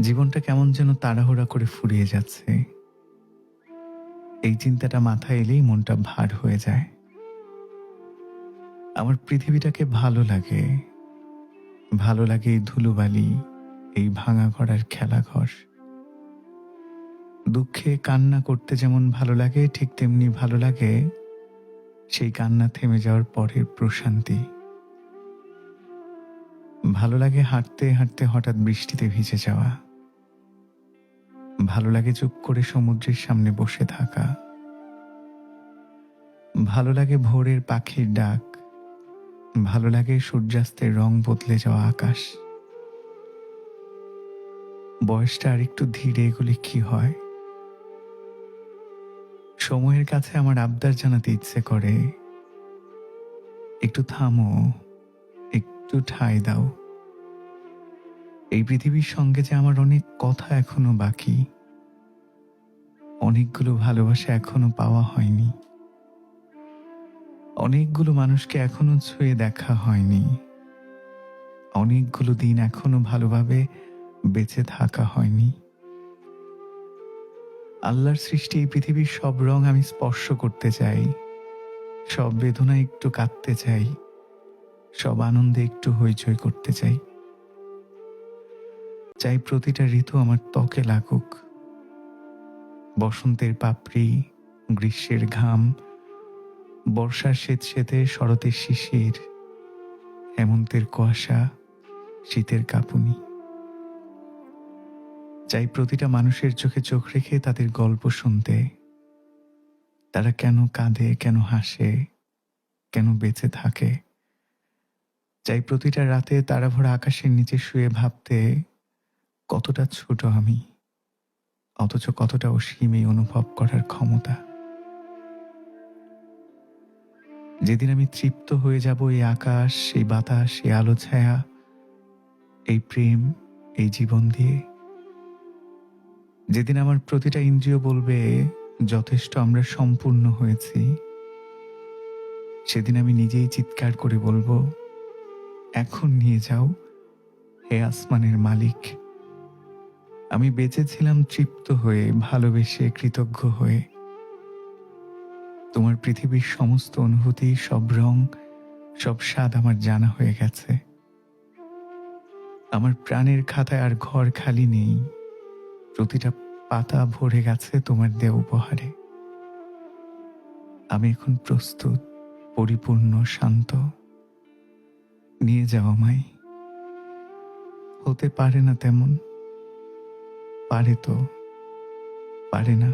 জীবনটা কেমন যেন তাড়াহুড়া করে ফুরিয়ে যাচ্ছে। এই চিন্তাটা মাথায় এলেই মনটা ভার হয়ে যায়। আমার পৃথিবীটাকে ভালো লাগে। ভালো লাগে এই ধুলোবালি, এই ভাঙা ঘরের খেলাঘর। দুঃখে কান্না করতে যেমন ভালো লাগে, ঠিক তেমনি ভালো লাগে, সেই কান্না থেমে যাওয়ার পরের প্রশান্তি। ভালো লাগে হাঁটতে হাঁটতে হঠাৎ বৃষ্টিতে ভিজে যাওয়া। ভালো লাগে চুপ করে সমুদ্রের সামনে বসে থাকা। ভালো লাগে ভোরের পাখির ডাক। ভালো লাগে সূর্যাস্তের রং বদলে যাওয়া আকাশ। বয়সটা আর একটু ধীরে এগুলি কি হয়? সময়ের কাছে আমার আবদার জানাতে ইচ্ছে করে। একটু থামো, একটু ঠাঁই দাও। এই পৃথিবীর সঙ্গে যে আমার অনেক কথা এখনও বাকি, অনেকগুলো ভালোবাসা এখনও পাওয়া হয়নি, অনেকগুলো মানুষকে এখনও ছুঁয়ে দেখা হয়নি, অনেকগুলো দিন এখনও ভালোভাবে বেঁচে থাকা হয়নি। আল্লাহর সৃষ্টি এই পৃথিবীর সব রং আমি স্পর্শ করতে চাই, সব বেদনা একটু কাঁদতে চাই, সব আনন্দে একটু হইচই করতে চাই। চাই প্রতিটা ঋতু আমার ত্বকে লাগুক। বসন্তের পাপড়ি, গ্রীষ্মের ঘাম, বর্ষার স্বেতে শরতের শিশির, হেমন্তের কুয়াশা, শীতের কাঁপুনি। চাই প্রতিটা মানুষের চোখে চোখ রেখে তাদের গল্প শুনতে। তারা কেন কাঁদে, কেন হাসে, কেন বেঁচে থাকে? চাই প্রতিটা রাতে তারা ভরা আকাশের নিচে শুয়ে ভাবতে। কতটা ছোট আমি, অথচ কতটা অসীম এই অনুভব করার ক্ষমতা। যেদিন আমি তৃপ্ত হয়ে যাব এই আকাশ, এই বাতাস, এই আলো ছায়া, এই প্রেম, এই জীবন দিয়ে, যেদিন আমার প্রতিটা ইন্দ্রিয় বলবে, যথেষ্ট আমরা সম্পূর্ণ হয়েছি, সেদিন আমি নিজেই চিৎকার করে বলব, এখন নিয়ে যাও, হে আসমানের মালিক। আমি বেঁচেছিলাম তৃপ্ত হয়ে, ভালোবেসে, কৃতজ্ঞ হয়ে। তোমার পৃথিবীর সমস্ত অনুভূতি, সব রং, সব স্বাদ আমার জানা হয়ে গেছে। আমার প্রাণের খাতায় আর ঘর খালি নেই। প্রতিটা পাতা ভরে গেছে তোমার দেহ উপহারে। আমি এখন প্রস্তুত, পরিপূর্ণ, শান্ত। নিয়ে যাও আমায়। হতে পারে না তেমন। পারে তো? পারে না?